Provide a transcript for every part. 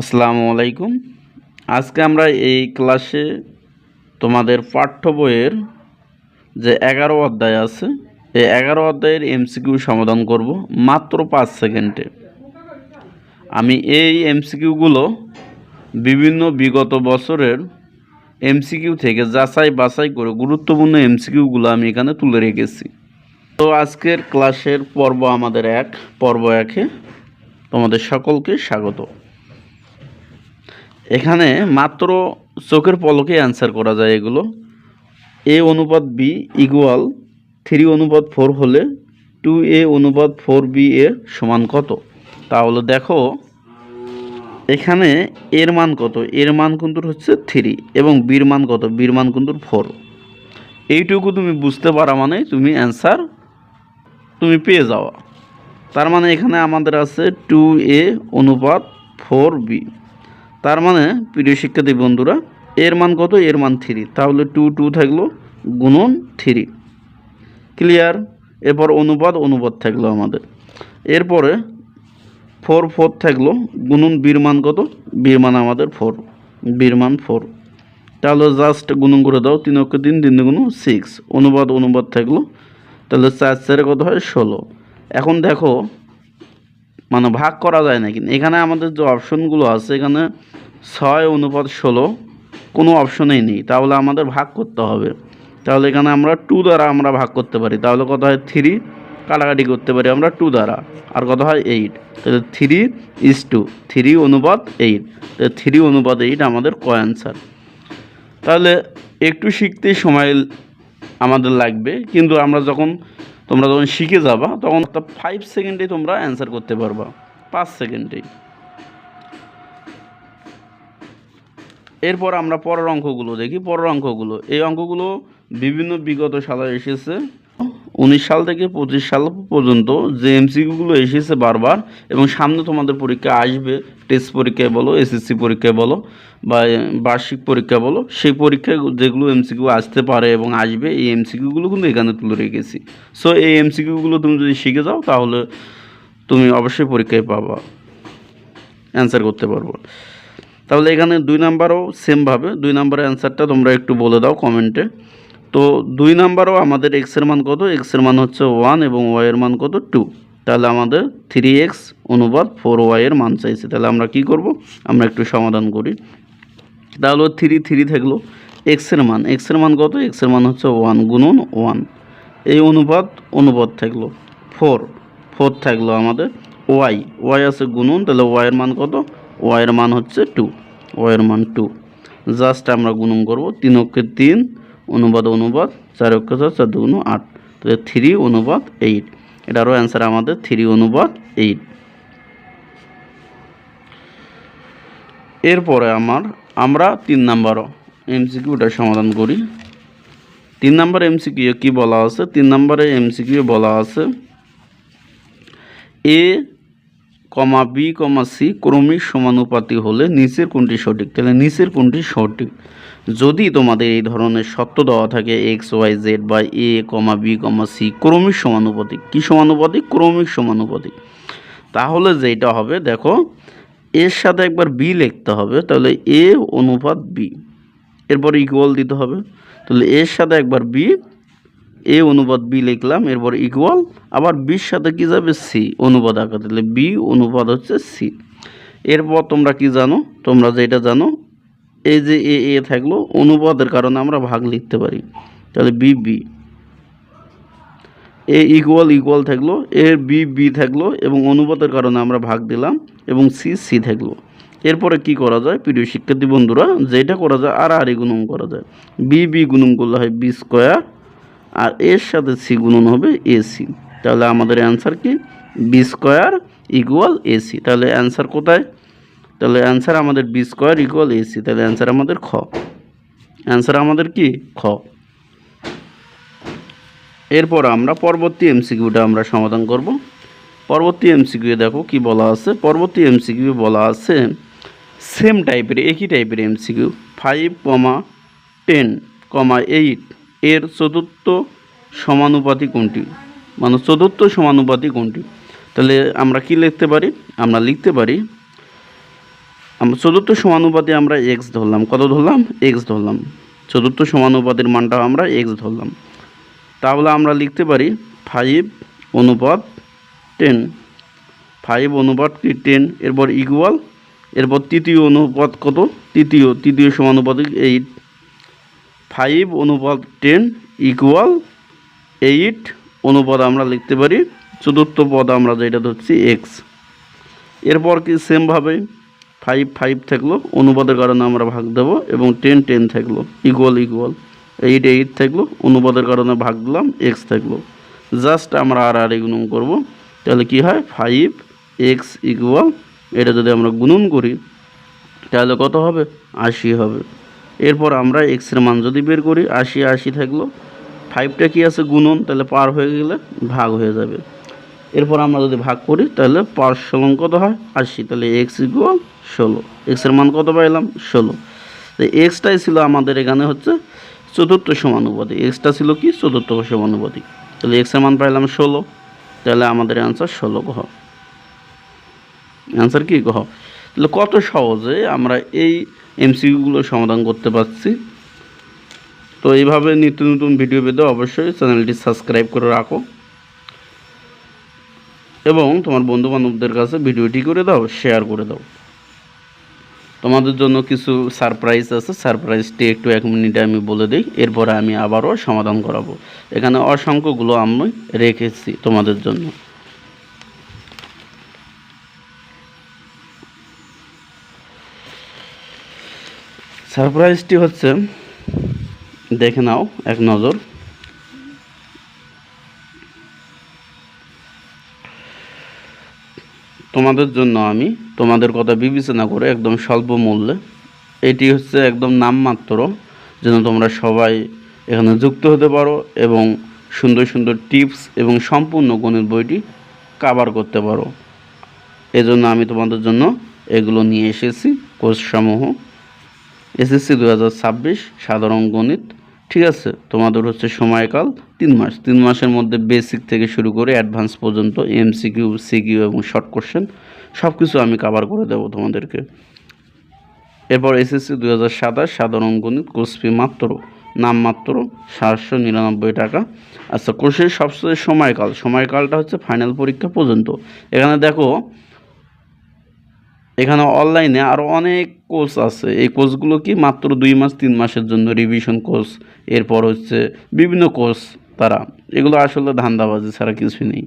আসসালামু আলাইকুম। আজকে আমরা এই ক্লাসে তোমাদের পাঠ্য বইয়ের যে এগারো অধ্যায় আছে, এই এগারো অধ্যায়ের এমসিকিউ সমাধান করব মাত্র পাঁচ সেকেন্ডে। আমি এই এমসিকিউগুলো বিভিন্ন বিগত বছরের এমসিকিউ থেকে যাচাই বাছাই করে গুরুত্বপূর্ণ এমসিকিউগুলো আমি এখানে তুলে রেখেছি। তো আজকের ক্লাসের পর্ব আমাদের এক, পর্ব একে তোমাদের সকলকে স্বাগত। এখানে মাত্র চোখের পলকে অ্যান্সার করা যায় এগুলো। এ অনুপাত বি ইকুয়াল থ্রি অনুপাত ফোর হলে টু এ অনুপাত ফোর বি এর সমান কত? তাহলে দেখো, এখানে এর মান কত? এর মান কিন্তু হচ্ছে থ্রি এবং বির মান কত? বির মান কিন্তু ফোর এইটুকু তুমি বুঝতে পারা মানে তুমি অ্যান্সার তুমি পেয়ে যাওয়া। তার মানে এখানে আমাদের আছে টু এ অনুপাত ফোর বি তার মানে প্রিয় শিক্ষার্থী বন্ধুরা, এর মান কত? এর মান থ্রি তাহলে টু টু থাকল গুণন থ্রি ক্লিয়ার এরপর অনুপাত অনুপাত থাকল আমাদের। এরপরে ফোর ফোর থাকল গুণন বীর মান কত? বীর মান আমাদের ফোর বীর মান ফোর তাহলে জাস্ট গুণন করে দাও, তিন অক্ষে তিন তিন গুণ সিক্স অনুবাদ অনুবাদ থাকল, তাহলে চার, চারে কত হয়? ষোলো। এখন দেখো মানে ভাগ করা যায় না কিন্তু এখানে আমাদের যে অপশনগুলো আছে, এখানে ছয় অনুপাত ষোলো, কোনো অপশনেই নেই। তাহলে আমাদের ভাগ করতে হবে। তাহলে এখানে আমরা টু দ্বারা আমরা ভাগ করতে পারি। তাহলে কত হয়? থ্রি। কাটাকাটি করতে পারি আমরা টু দ্বারা। আর কত হয়? এইট। তাহলে থ্রি ইস টু। থ্রি অনুপাত এইট। তাহলে থ্রি অনুপাত এইট আমাদের ক অ্যান্সার। তাহলে একটু শিখতেই সময় আমাদের লাগবে। কিন্তু আমরা যখন তোমরা যখন শিখে যাবা, তখন ফাইভ সেকেন্ডে তোমরা অ্যান্সার করতে পারবা। পাঁচ সেকেন্ডেই এরপর আমরা পরের অঙ্কগুলো দেখি। পরের অঙ্কগুলো। এই অঙ্কগুলো বিভিন্ন বিগত সালে এসেছে। উনিশ সাল থেকে পঁচিশ সাল পর্যন্ত যে এমসিকিউগুলো এসেছে বারবার, এবং সামনে তোমাদের পরীক্ষা আসবে টেস্ট পরীক্ষায় বলো এসএসসি পরীক্ষায় বলো, বা বার্ষিক পরীক্ষা বলো, সেই পরীক্ষায় যেগুলো এমসিকিউ আসতে পারে এবং আসবে, এই এমসিকিউগুলো কিন্তু এখানে তুলে রেখেছি। সো এই এমসিকিউগুলো তুমি যদি শিখে যাও, তাহলে তুমি অবশ্যই পরীক্ষায় পাবা। অ্যান্সার করতে পারব। তাহলে এখানে দুই নাম্বারও সেমভাবে দুই নাম্বারের অ্যান্সারটা তোমরা একটু বলে দাও কমেন্টে তো দুই নাম্বারও আমাদের এক্সের মান কত? এক্সের মান হচ্ছে ওয়ান এবং ওয়াইয়ের মান কত? টু তাহলে আমাদের থ্রি এক্স অনুপাত ফোর ওয়াইয়ের মান চাইছে। তাহলে আমরা কি করব? আমরা একটু সমাধান করি। তাহলে থ্রি থ্রি থাকল এক্সের মান। এক্সের মান কত? এক্সের মান হচ্ছে ওয়ান গুণন ওয়ান এই অনুপাত অনুপাত থাকল ফোর ফোর থাকল আমাদের ওয়াই ওয়াই আছে গুণন, তাহলে ওয়াইয়ের মান কত? ওয়াইয়ের মান হচ্ছে টু ওয়াইয়ের মান টু জাস্ট আমরা গুণন করব তিন অক্ষে তিন। অনুপাত অনুপাত চার অক্ষে চার দুগুণ আট। তাহলে থ্রি অনুপাত এইট। এটারও অ্যান্সার আমাদের, থ্রি অনুপাত এইট। এরপরে আমার, আমরা তিন নাম্বারও এমসিকিউটা সমাধান করি। তিন নাম্বার এমসিকিউ কি বলা আছে? তিন নম্বরে এমসিকিউ বলা আছে এ কমা বি কমা সি ক্রমিক সমানুপাতি হলে নিচের কোনটি সঠিক? তাহলে নিচের কোনটি সঠিক? যদি তোমাদের এই ধরনের সত্য দেওয়া থাকে এক্স ওয়াই জেড বা এ কমা বি কমা সি ক্রমিক সমানুপাতিক। কী সমানুপাতিক? ক্রমিক সমানুপাতিক। তাহলে যেটা হবে, দেখো, এর সাথে একবার বি লিখতে হবে, তাহলে এ অনুপাত বি এরপর ইকুয়াল দিতে হবে। তাহলে এর সাথে একবার বি এ অনুপাত বি লিখলাম, এরপর ইকুয়াল আবার বির সাথে কি যাবে? সি অনুপাত আঁকা তাহলে বি অনুপাত হচ্ছে সি এরপর তোমরা কি জানো? তোমরা যেটা জানো, এই যে এ এ থাকল অনুপাতের কারণে আমরা ভাগ লিখতে পারি। তাহলে B B. A equal equal থাকল, এর বি বি থাকল, এবং অনুপাতের কারণে আমরা ভাগ দিলাম, এবং সি সি থাকল। এরপরে কি করা যায়? প্রিয় শিক্ষার্থী বন্ধুরা, যেটা করা যায়, আর আর গুণন করা যায়। বি বি গুণন করলে হয় বি স্কোয়ার আর এর সাথে সি গুণন হবে এসি। তাহলে আমাদের অ্যান্সার কি? B square equal AC. তাহলে অ্যান্সার কোথায়? তাহলে অ্যান্সার আমাদের বি স্কোয়ার ইকুয়াল এসি। তাহলে অ্যান্সার আমাদের খ। অ্যান্সার আমাদের কি? খ। এরপর আমরা পরবর্তী এমসিকিউটা আমরা সমাধান করব। পরবর্তী এমসিকিউ দেখো কি বলা আছে। পরবর্তী এমসিকিউ বলা আছে সেম টাইপের একই টাইপের MCQ five comma ten comma eight এর চতুর্থ সমানুপাতি কোনটি? মানে চতুর্থ সমানুপাতি কোনটি? তাহলে আমরা কি লিখতে পারি? আমরা লিখতে পারি, আমরা চতুর্থ সমানুপাতি আমরা এক্স ধরলাম। কত ধরলাম? এক্স ধরলাম। চতুর্থ সমানুপাতির মানটা আমরা এক্স ধরলাম। তাহলে আমরা লিখতে পারি ফাইভ অনুপাত টেন ফাইভ অনুপাত কি? টেন এরপর ইকুয়াল এরপর তৃতীয় অনুপাত কত? তৃতীয়। তৃতীয় সমানুপাতিক এইট ফাইভ অনুপাত টেন ইকুয়াল এইট অনুপাত আমরা লিখতে পারি। চতুর্থ পদ আমরা যেটা ধরছি এক্স এরপর কি সেমভাবে ফাইভ ফাইভ থাকল, অনুপাতের কারণে আমরা ভাগ দেবো এবং টেন টেন থাকল ইকুয়াল ইকুয়াল এইট এইট থাকল, অনুপাতের কারণে ভাগ দিলাম এক্স থাকল। জাস্ট আমরা আর আর গুণন করব, তাহলে কি হয়? ফাইভ এক্স ইকুয়াল এটা যদি আমরা গুণন করি, তাহলে কত হবে? আশি হবে। এরপর আমরা এক্সের মান যদি বের করি, আশি আশি থাকল ফাইভটা কি আছে? গুণন, তাহলে পার হয়ে গেলে ভাগ হয়ে যাবে। এরপর আমরা যদি ভাগ করি, তাহলে পাঁচ ষোলন কত হয়? আশি। তাহলে এক্স ইকুয়াল ষোলো। এক্সের মান কত পাইলাম? ষোলো। তো এক্সটাই ছিল আমাদের এখানে হচ্ছে চতুর্থ সমানুপাতি এক্সটা ছিল কি? চতুর্থ সমানুপাতি তাহলে এক্সের মান পাইলাম ষোলো। তাহলে আমাদের অ্যান্সার ষোলো কহ অ্যান্সার কি কহ তাহলে কত সহজে আমরা এই এমসিকিউগুলো সমাধান করতে পারছি। তো এইভাবে নিত্য নতুন ভিডিও পেতে অবশ্যই চ্যানেলটি সাবস্ক্রাইব করে রাখো। এবং তোমার বন্ধু বান্ধবদের কাছে ভিডিওটি করে দাও শেয়ার করে দাও। তোমাদের জন্য কিছু সারপ্রাইজ আছে সারপ্রাইজটি একটু এক মিনিটে আমি বলে দিই, এরপরে আমি আবারও সমাধান করাবো। এখানে অসংখ্যগুলো আমি রেখেছি তোমাদের জন্য। সারপ্রাইজটি হচ্ছে, দেখে নাও, এক নজর। তোমাদের জন্য আমি তোমাদের কথা বিবেচনা করে একদম স্বল্প মূল্যে, এটি হচ্ছে একদম নামমাত্র, যেন তোমরা সবাই এখানে যুক্ত হতে পারো এবং সুন্দর সুন্দর টিপস এবং সম্পূর্ণ গণিত বইটি কাভার করতে পারো। এজন্য আমি তোমাদের জন্য এগুলো নিয়ে এসেছি, কোর্সসমূহ। এসএসসি দু হাজার ছাব্বিশ সাধারণ গণিত, ঠিক আছে? তোমাদের হচ্ছে সময়কাল তিন মাস। তিন মাসের মধ্যে বেসিক থেকে শুরু করে অ্যাডভান্স পর্যন্ত এমসিকিউ সিকিউ এবং শর্ট কোশ্চেন সব কিছু আমি কাভার করে দেবো তোমাদেরকে। এরপর এসএসসি দু হাজার সাতাশ সাধারণ গণিত কোর্স ফি মাত্র, নাম মাত্র সাতশো নিরানব্বই টাকা। আচ্ছা কোর্সের সবচেয়ে সময়কাল, সময়কালটা হচ্ছে ফাইনাল পরীক্ষা পর্যন্ত। এখানে দেখো এখানে অনলাইনে আরও অনেক কোর্স আছে। এই কোর্সগুলো কি মাত্র দুই মাস, তিন মাসের জন্য রিভিশন কোর্স এরপর হচ্ছে বিভিন্ন কোর্স তারা। এগুলো আসলে ধান্দাবাজি ছাড়া কিছু নেই।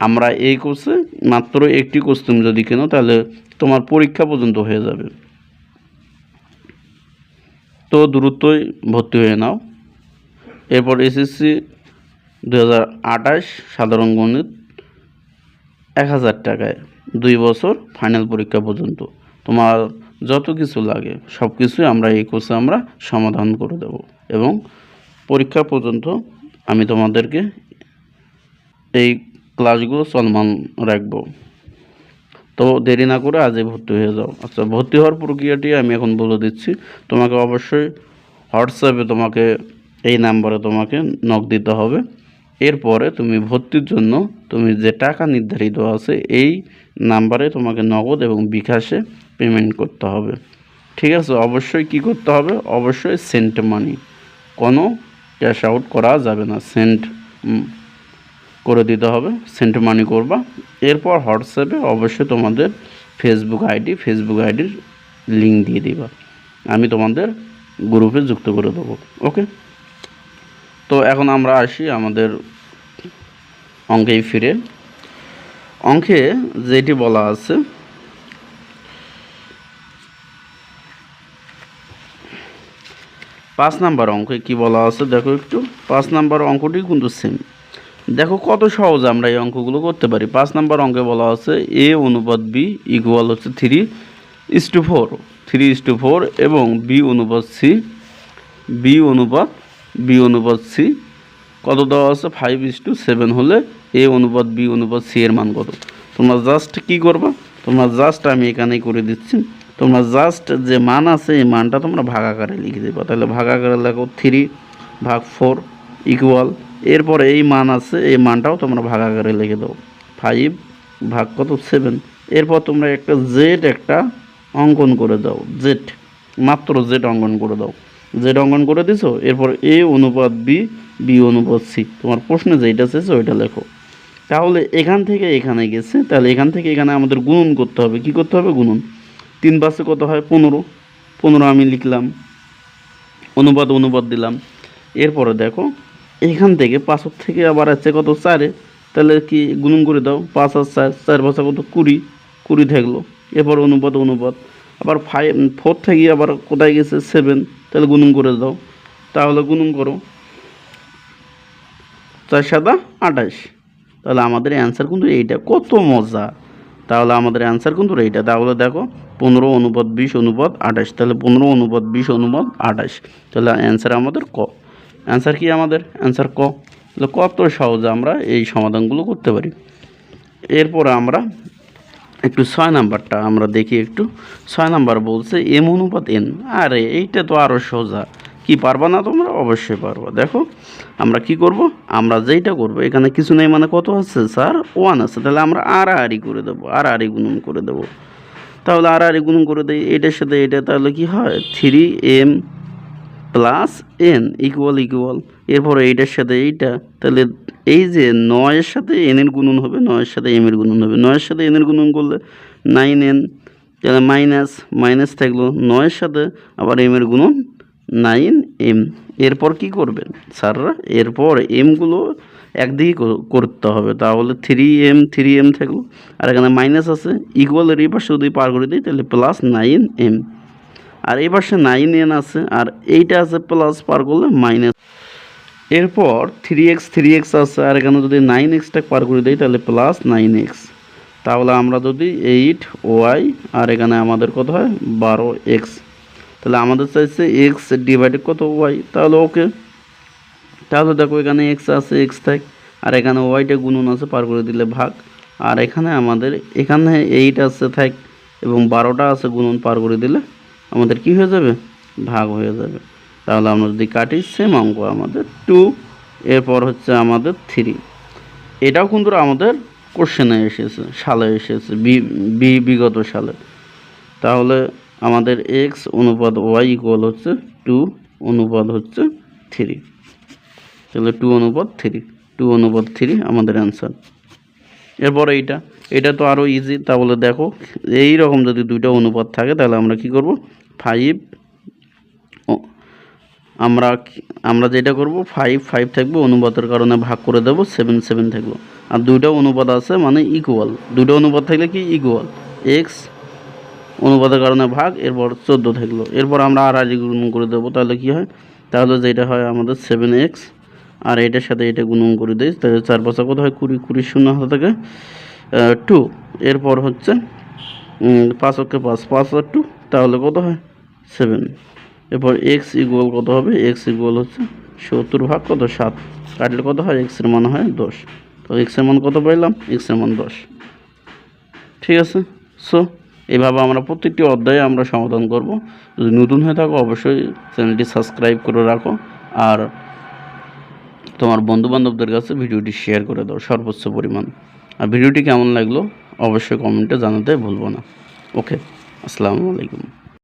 আমরা এই কোর্সে মাত্র একটি কোর্স তুমি যদি কেনো, তাহলে তোমার পরীক্ষা পর্যন্ত হয়ে যাবে। তো দ্রুতই ভর্তি হয়ে নাও। এরপর এসএসসি দু হাজার আঠাশ সাধারণ গণিত এক হাজার টাকায় দুই বছর ফাইনাল পরীক্ষা পর্যন্ত। তোমার যত কিছু লাগে, সব কিছুই আমরা এই কোর্সে আমরা সমাধান করে দেব। এবং পরীক্ষা পর্যন্ত আমি তোমাদেরকে এই ক্লাসগুলো চলমান রাখব। তো দেরি না করে আজই ভর্তি হয়ে যাও। আচ্ছা ভর্তি হওয়ার প্রক্রিয়াটি আমি এখন বলে দিচ্ছি। তোমাকে অবশ্যই হোয়াটসঅ্যাপে তোমাকে এই নাম্বারে তোমাকে নক দিতে হবে। এরপরে তুমি ভর্তির জন্য তুমি যে টাকা নির্ধারিত আছে, এই নাম্বারে তোমাকে নগদ এবং বিকাশে পেমেন্ট করতে হবে। ঠিক আছে? অবশ্যই কি করতে হবে? অবশ্যই সেন্ট মানি কোনো ক্যাশ আউট করা যাবে না। সেন্ট করে দিতে হবে। সেন্ট মানি করবা। এরপর হোয়াটসঅ্যাপে অবশ্যই তোমাদের ফেসবুক আইডি ফেসবুক আইডির লিঙ্ক দিয়ে দিবা। আমি তোমাদের গ্রুপে যুক্ত করে দেবো। ওকে তো এখন আমরা আসি আমাদের অঙ্কেই ফিরে। অঙ্কে যেটি বলা আছে, পাঁচ নাম্বার অঙ্কে কি বলা আছে দেখো একটু। পাঁচ নাম্বার অঙ্কটি কিন্তু সেম দেখো কত সহজে আমরা এই অঙ্কগুলো করতে পারি। পাঁচ নাম্বার অঙ্কে বলা আছে এ অনুপাত বি ইকুয়াল হচ্ছে three is two four three is two four এবং বি অনুপাত সি বি অনুপাত বি অনুপাত সি। কত দেওয়া আছে? ফাইভ ইস টু সেভেন হলে এ অনুপাত, বি অনুপাত, সি এর মান কত? তোমরা জাস্ট কি করবা? তোমরা জাস্ট আমি এখানেই করে দিচ্ছি। তোমরা জাস্ট যে মান আছে, এই মানটা তোমরা ভাগ আকারে লিখে দেবা। তাহলে ভাগ আকারে লেখো থ্রি ভাগ ফোর ইকুয়াল এরপরে এই মান আছে, এই মানটাও তোমরা ভাগ আকারে লিখে দাও। ফাইভ ভাগ কত? সেভেন এরপর তোমরা একটা জেড একটা অঙ্কন করে দাও। জেড মাত্র জেড অঙ্কন করে দাও। জেড অঙ্কন করে দিছো, এরপর এ অনুপাত বি বি অনুপাত সি। তোমার প্রশ্নে যেটা চেয়েছে, ওইটা লেখো। তাহলে এখান থেকে এখানে গেছে, তাহলে এখান থেকে এখানে আমাদের গুণন করতে হবে। কি করতে হবে? গুণন। তিন পাশে কত হয়? পনেরো। পনেরো আমি লিখলাম। অনুপাত অনুপাত দিলাম। এরপরে দেখো, এখান থেকে পাঁচের থেকে আবার আছে কত? চারে। তাহলে কি গুণন করে দাও? পাঁচ আর চার চার পাঁচা কত? কুড়ি। কুড়ি থাকল। এরপর অনুপাত অনুপাত। আবার ফাইভ ফোর থেকে আবার কোথায় গেছে? সেভেন তাহলে গুণন করে দাও। তাহলে গুণন করো। চার সাদা, আঠাশ। তাহলে আমাদের অ্যান্সার কিন্তু এইটা। কত মজা। তাহলে আমাদের অ্যান্সার কিন্তু এইটা। তাহলে দেখো, পনেরো অনুপাত বিশ অনুপাত আঠাশ। তাহলে পনেরো অনুপাত বিশ অনুপাত আঠাশ। তাহলে অ্যান্সার আমাদের ক। অ্যান্সার কি আমাদের? অ্যান্সার ক। তাহলে কত সহজে আমরা এই সমাধানগুলো করতে পারি। এরপর আমরা একটু ছয় নাম্বারটা আমরা দেখি একটু। ছয় নাম্বার বলছে, এম অনুপাত এন। আরে, এইটা তো আরও সোজা। কি পারবা না তোমরা? অবশ্যই পারবা। দেখো, আমরা কি করব? আমরা যেইটা করব, এখানে কিছু নেই মানে কত আছে স্যার? ওয়ান আছে। তাহলে আমরা আর আরই করে দেবো, আর আরই গুণন করে দেবো। তাহলে আর আরই গুণন করে দেই, এটার সাথে এটা, তাহলে কি হয়? Three M plus N equal equal. এরপরে এইটার সাথে এইটা, তাহলে এই যে নয়ের সাথে এনের গুণন হবে, নয়ের সাথে এম এর গুণন হবে। নয়ের সাথে এনের গুণন করলে নাইন এন, তাহলে মাইনাস মাইনাস থাকল নয়ের সাথে, আবার এম এর গুণন নাইন এম। এরপর কি করবেন স্যাররা? এরপর এমগুলো একদিকে করতে হবে। তাহলে থ্রি এম থ্রি এম থাকল। আর এখানে মাইনাস আছে ইকুয়ালের এই যদি পার করে দিই, তাহলে প্লাস নাইন এম আর এই পাশে নাইন এন আছে, আর এইটা আছে প্লাস পার করলে মাইনাস এরপর থ্রি এক্স থ্রি এক্স আছে, আর এখানে যদি নাইন এক্সটা পার করে দিই, তাহলে প্লাস নাইন এক্স তাহলে আমরা যদি এইট ওয়াই আর এখানে আমাদের কত হয়? বারো এক্স তাহলে আমাদের চাইছে এক্স ডিভাইডেড কত? ওয়াই তাহলে ওকে তাহলে দেখো এখানে এক্স আছে এক্স থাক, আর এখানে ওয়াইটা গুণন আছে, পার করে দিলে ভাগ। আর এখানে আমাদের, এখানে এইট আছে, থাক, এবং বারোটা আছে, গুণন পার করে দিলে আমাদের কি হয়ে যাবে? ভাগ হয়ে যাবে। তাহলে আমরা যদি কাটি সেম অঙ্ক আমাদের টু এরপর হচ্ছে আমাদের থ্রি এটাও কিন্তু আমাদের কোশ্চেনে এসেছে, সালে এসেছে, বি বিগত সালে। তাহলে আমাদের এক্স অনুপাত ওয়াই ইকুয়াল হচ্ছে টু অনুপাত হচ্ছে থ্রি তাহলে টু অনুপাত থ্রি টু অনুপাত থ্রি আমাদের অ্যান্সার এরপর এইটা, এটা তো আরও ইজি তাহলে দেখো এই রকম যদি দুইটা অনুপাত থাকে, তাহলে আমরা কি করব? ফাইভ আমরা আমরা যেটা করব ফাইভ ফাইভ থাকবে, অনুপাতের কারণে ভাগ করে দেবো সেভেন সেভেন থাকল। আর দুইটা অনুপাত আছে মানে ইকুয়াল দুটো অনুপাত থাকলে কি? ইকুয়াল এক্স অনুপাতের কারণে ভাগ, এরপর চোদ্দ থাকল। এরপর আমরা আর আগে গুণ করে দেবো, তাহলে কি হয়? তাহলে যেটা হয় আমাদের সেভেন এক্স আর এটার সাথে এটা গুণন করে দিই, তাহলে চার পাঁচা কত হয়? কুড়ি কুড়ি শূন্য হাতে থেকে টু এরপর হচ্ছে পাঁচ অক্ষে পাঁচ পাঁচ আর টু তাহলে কত হয়? সেভেন এরপর এক্স ইকুয়াল কত হবে? এক্স ইকুয়াল হচ্ছে সত্তর ভাগ কত? সাত। কাটলে কত হয়? এক্সের মান হয় দশ। তো এক্সের মান কত পাইলাম? এক্সের মান দশ। ঠিক আছে? সো এভাবে আমরা প্রত্যেকটি অধ্যায়ে আমরা সমাধান করব। যদি নতুন হয়ে থাকো, অবশ্যই চ্যানেলটি সাবস্ক্রাইব করে রাখো। আর তোমার বন্ধুবান্ধবদের কাছে ভিডিওটি শেয়ার করে দাও, সর্বোচ্চ পরিমাণ। আর ভিডিওটি কেমন লাগল? অবশ্যই কমেন্টে জানাতে ভুলবো না। ওকে আসসালামু আলাইকুম।